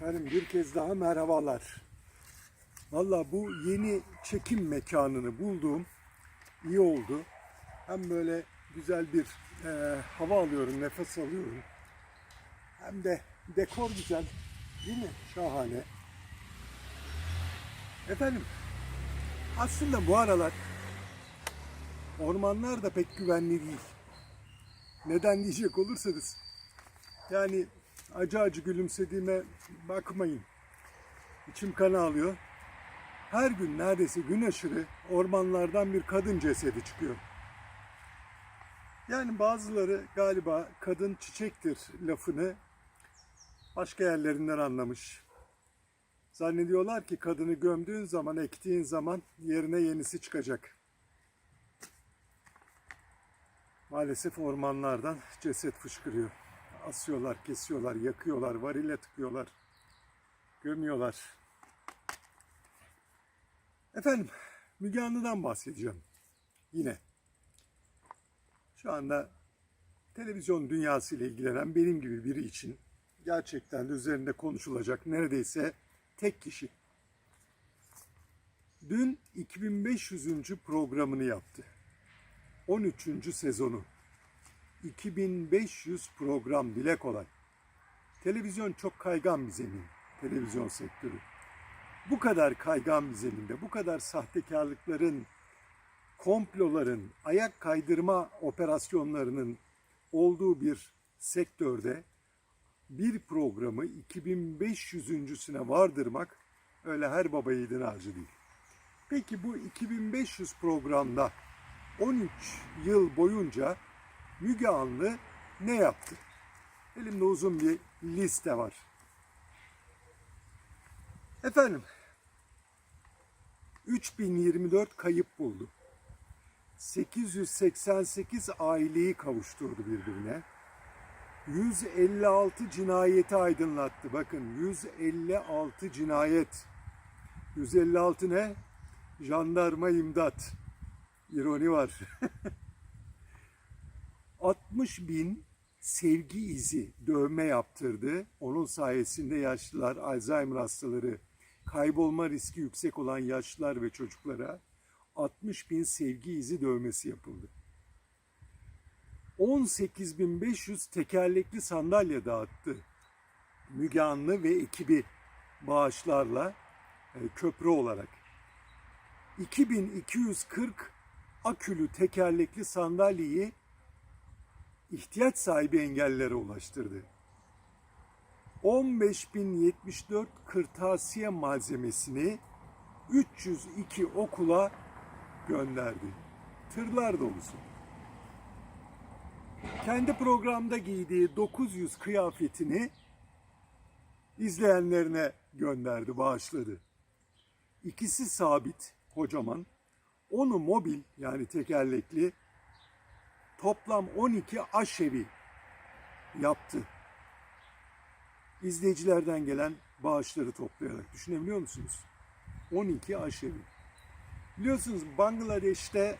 Efendim bir kez daha merhabalar. Valla bu yeni çekim mekanını bulduğum iyi oldu. Hem böyle güzel bir e, hava alıyorum, nefes alıyorum. Hem de dekor güzel. Değil mi? Şahane. Efendim aslında bu aralar ormanlar da pek güvenli değil. Neden diyecek olursanız yani acı acı gülümsediğime bakmayın. İçim kan ağlıyor. Her gün neredeyse gün aşırı ormanlardan bir kadın cesedi çıkıyor. Yani bazıları galiba kadın çiçektir lafını başka yerlerinden anlamış. Zannediyorlar ki kadını gömdüğün zaman, ektiğin zaman yerine yenisi çıkacak. Maalesef ormanlardan ceset fışkırıyor. Asıyorlar, kesiyorlar, yakıyorlar, varile tıkıyorlar, gömüyorlar. Efendim, Müge Anlı'dan bahsedeceğim. Yine. Şu anda televizyon dünyası ile ilgilenen benim gibi biri için gerçekten de üzerinde konuşulacak neredeyse tek kişi. Dün 2500. programını yaptı. 13. sezonu. 2500 program dile kolay. Televizyon çok kaygan bir zemin. Televizyon sektörü. Bu kadar kaygan bir zeminde, bu kadar sahtekarlıkların, komploların, ayak kaydırma operasyonlarının olduğu bir sektörde bir programı 2500.süne vardırmak öyle her baba yiğidin harcı değil. Peki bu 2500 programda 13 yıl boyunca Müge Anlı ne yaptı? Elimde uzun bir liste var. Efendim, 3024 kayıp buldu. 888 aileyi kavuşturdu birbirine. 156 cinayeti aydınlattı. Bakın 156 cinayet. 156 ne? Jandarma imdat. İroni var. 60 bin sevgi izi dövme yaptırdı. Onun sayesinde yaşlılar, Alzheimer hastaları, kaybolma riski yüksek olan yaşlılar ve çocuklara 60 bin sevgi izi dövmesi yapıldı. 18.500 tekerlekli sandalye dağıttı. Müge Anlı ve ekibi bağışlarla e, köprü olarak. 2240 akülü tekerlekli sandalyeyi ihtiyaç sahibi engellilere ulaştırdı. 15.074 kırtasiye malzemesini 302 okula gönderdi. Tırlar dolusu. Kendi programda giydiği 900 kıyafetini izleyenlerine gönderdi, bağışladı. İkisi sabit, kocaman. Onu mobil yani tekerlekli toplam 12 aşevi yaptı. İzleyicilerden gelen bağışları toplayarak düşünebiliyor musunuz? 12 aşevi. Biliyorsunuz Bangladeş'te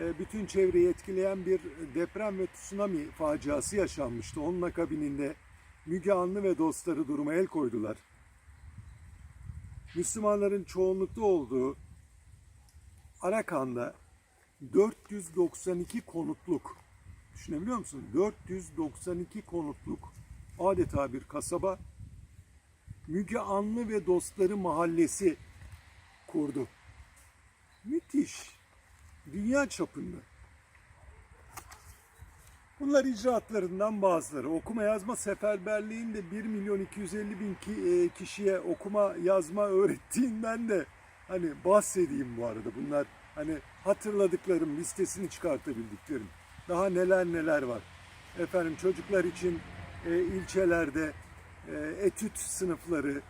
e, bütün çevreyi etkileyen bir deprem ve tsunami faciası yaşanmıştı. Onun akabininde Müge Anlı ve dostları duruma el koydular. Müslümanların çoğunlukta olduğu Arakan'da 492 konutluk düşünebiliyor musun? 492 konutluk adeta bir kasaba Müge Anlı ve Dostları Mahallesi kurdu. Müthiş. Dünya çapında. Bunlar icraatlarından bazıları. Okuma yazma seferberliğinde 1 milyon 250 bin e, kişiye okuma yazma öğrettiğinden de hani bahsedeyim bu arada. Bunlar hani hatırladıklarım, listesini çıkartabildiklerim. Daha neler neler var. Efendim çocuklar için e, ilçelerde e, etüt sınıfları,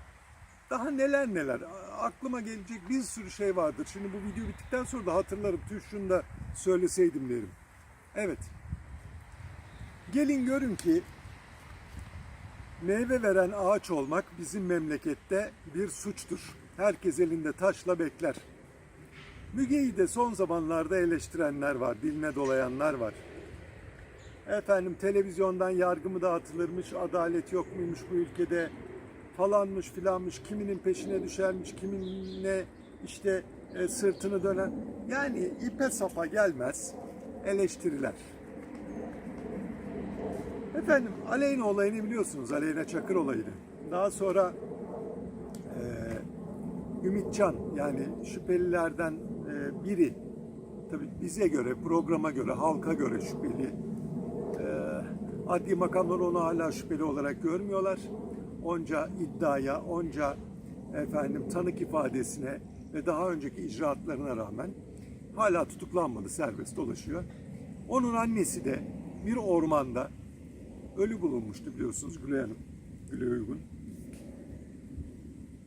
daha neler neler. Aklıma gelecek bir sürü şey vardır. Şimdi bu video bittikten sonra da hatırlarım. Tüh şunu da söyleseydim derim. Evet. Gelin görün ki meyve veren ağaç olmak bizim memlekette bir suçtur. Herkes elinde taşla bekler. Müge'yi de son zamanlarda eleştirenler var, diline dolayanlar var. Efendim televizyondan yargı mı dağıtılırmış, adalet yok muymuş bu ülkede falanmış filanmış, kiminin peşine düşermiş, kiminle işte e, sırtını dönen. Yani ipe sapa gelmez eleştiriler. Efendim Aleyna olayını biliyorsunuz. Aleyna Çakır olayını. Daha sonra e, Ümitcan yani şüphelilerden biri tabi bize göre, programa göre, halka göre şüpheli. E, adli makamlar onu hala şüpheli olarak görmüyorlar. Onca iddiaya, onca efendim tanık ifadesine ve daha önceki icraatlarına rağmen hala tutuklanmadı, serbest dolaşıyor. Onun annesi de bir ormanda ölü bulunmuştu biliyorsunuz Gülay Hanım. Gülay Uygun.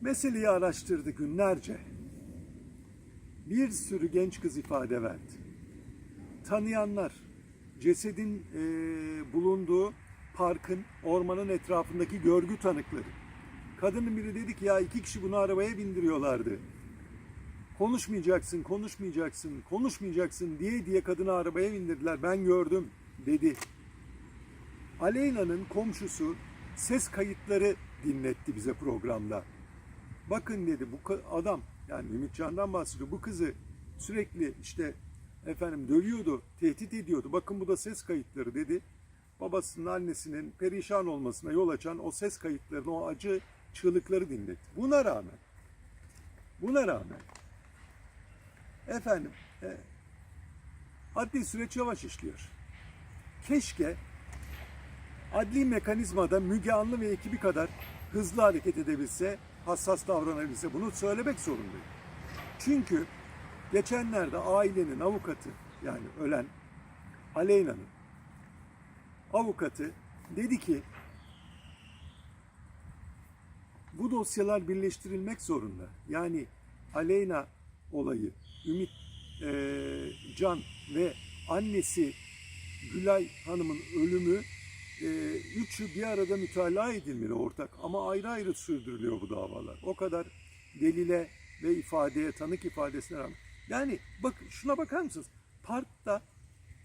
Meseleyi araştırdı günlerce. Bir sürü genç kız ifade verdi. Tanıyanlar, cesedin e, bulunduğu parkın, ormanın etrafındaki görgü tanıkları. Kadının biri dedi ki ya iki kişi bunu arabaya bindiriyorlardı. Konuşmayacaksın, konuşmayacaksın, konuşmayacaksın diye diye kadını arabaya bindirdiler. Ben gördüm dedi. Aleyna'nın komşusu ses kayıtları dinletti bize programda. Bakın dedi bu adam yani Ümitcan'dan bahsediyor. Bu kızı sürekli işte efendim dövüyordu, tehdit ediyordu. Bakın bu da ses kayıtları dedi. Babasının annesinin perişan olmasına yol açan o ses kayıtlarını, o acı çığlıkları dinletti. Buna rağmen buna rağmen efendim e, adli süreç yavaş işliyor. Keşke adli mekanizmada Müge Anlı ve ekibi kadar hızlı hareket edebilse, hassas davranabilse bunu söylemek zorundayım. Çünkü geçenlerde ailenin avukatı yani ölen Aleyna'nın avukatı dedi ki bu dosyalar birleştirilmek zorunda. Yani Aleyna olayı, Ümit eee, Can ve annesi Gülay Hanım'ın ölümü e, üçü bir arada mütalaa edilmeli ortak ama ayrı ayrı sürdürülüyor bu davalar. O kadar delile ve ifadeye, tanık ifadesine rağmen. Yani bak şuna bakar mısınız? Parkta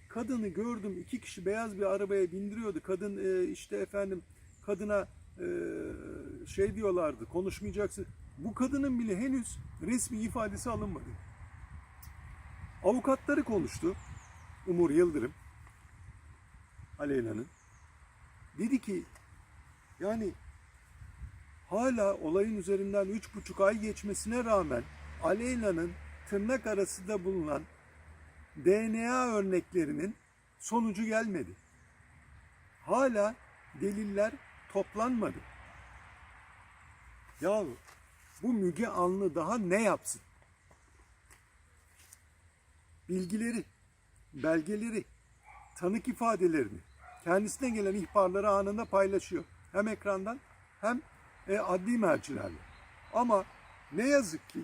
kadını gördüm iki kişi beyaz bir arabaya bindiriyordu. Kadın e, işte efendim kadına e, şey diyorlardı konuşmayacaksın. Bu kadının bile henüz resmi ifadesi alınmadı. Avukatları konuştu. Umur Yıldırım. Aleyna'nın. Dedi ki yani hala olayın üzerinden üç buçuk ay geçmesine rağmen Aleyna'nın tırnak arasında bulunan DNA örneklerinin sonucu gelmedi. Hala deliller toplanmadı. Ya bu Müge Anlı daha ne yapsın? Bilgileri, belgeleri, tanık ifadelerini, kendisine gelen ihbarları anında paylaşıyor. Hem ekrandan hem e, adli mercilerle. Ama ne yazık ki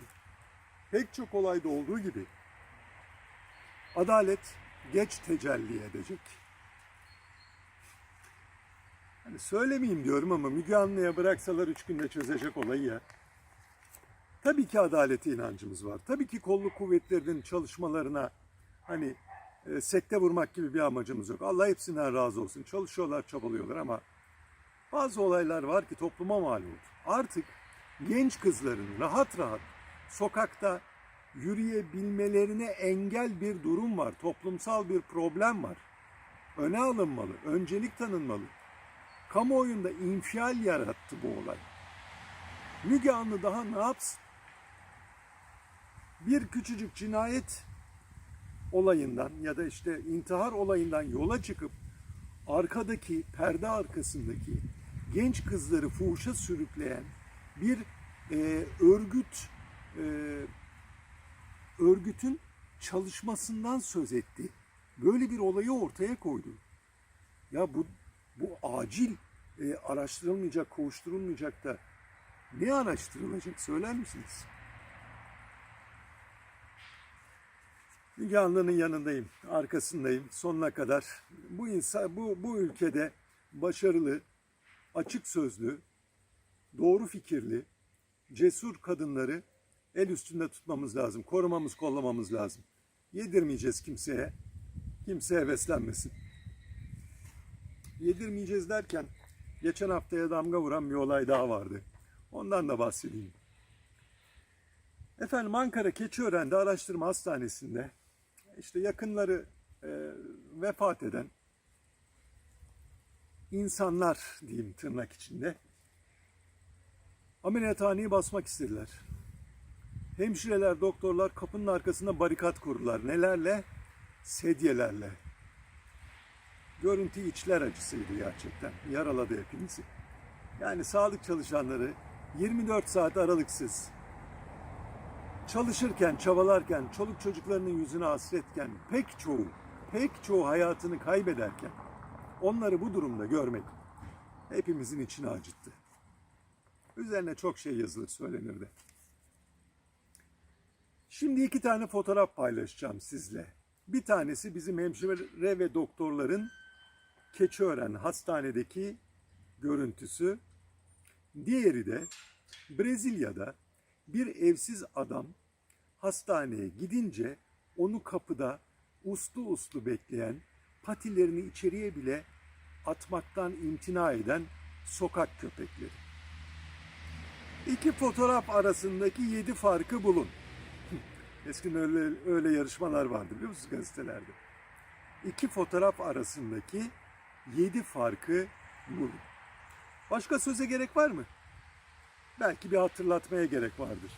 pek çok olayda olduğu gibi adalet geç tecelli edecek. Hani söylemeyeyim diyorum ama Müge Anlı'ya bıraksalar üç günde çözecek olayı ya. Tabii ki adalete inancımız var. Tabii ki kolluk kuvvetlerinin çalışmalarına hani e, sekte vurmak gibi bir amacımız yok. Allah hepsinden razı olsun. Çalışıyorlar, çabalıyorlar ama bazı olaylar var ki topluma mal oldu. Artık genç kızların rahat rahat sokakta yürüyebilmelerine engel bir durum var. Toplumsal bir problem var. Öne alınmalı, öncelik tanınmalı. Kamuoyunda infial yarattı bu olay. Müge Anlı daha ne yapsın? Bir küçücük cinayet olayından ya da işte intihar olayından yola çıkıp arkadaki perde arkasındaki genç kızları fuhuşa sürükleyen bir e, örgüt e, örgütün çalışmasından söz etti. Böyle bir olayı ortaya koydu. Ya bu bu acil e, araştırılmayacak, kovuşturulmayacak da ne araştırılacak söyler misiniz? Müge Anlı'nın yanındayım, arkasındayım sonuna kadar. Bu insan, bu, bu ülkede başarılı, açık sözlü, doğru fikirli, cesur kadınları el üstünde tutmamız lazım, korumamız, kollamamız lazım. Yedirmeyeceğiz kimseye, kimse heveslenmesin. Yedirmeyeceğiz derken geçen haftaya damga vuran bir olay daha vardı. Ondan da bahsedeyim. Efendim Ankara Keçiören'de araştırma hastanesinde işte yakınları e, vefat eden insanlar diyeyim tırnak içinde ameliyathaneyi basmak istediler. Hemşireler, doktorlar kapının arkasında barikat kurdular. Nelerle? Sedyelerle. Görüntü içler acısıydı gerçekten. Yaraladı hepimizi. Yani sağlık çalışanları 24 saat aralıksız çalışırken, çabalarken, çoluk çocuklarının yüzüne hasretken, pek çoğu, pek çoğu hayatını kaybederken onları bu durumda görmek hepimizin içini acıttı. Üzerine çok şey yazılır, söylenirdi. Şimdi iki tane fotoğraf paylaşacağım sizle. Bir tanesi bizim hemşire ve doktorların Keçiören hastanedeki görüntüsü. Diğeri de Brezilya'da bir evsiz adam hastaneye gidince onu kapıda uslu uslu bekleyen, patilerini içeriye bile atmaktan imtina eden sokak köpekleri. İki fotoğraf arasındaki yedi farkı bulun. Eskiden öyle, öyle yarışmalar vardı biliyor musunuz gazetelerde? İki fotoğraf arasındaki yedi farkı bulun. Başka söze gerek var mı? Belki bir hatırlatmaya gerek vardır.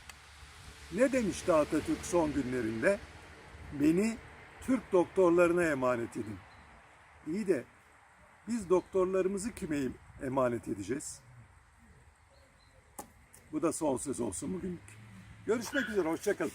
Ne demişti Atatürk son günlerinde? Beni Türk doktorlarına emanet edin. İyi de biz doktorlarımızı kime emanet edeceğiz? Bu da son söz olsun bugünlük. Görüşmek üzere, hoşçakalın.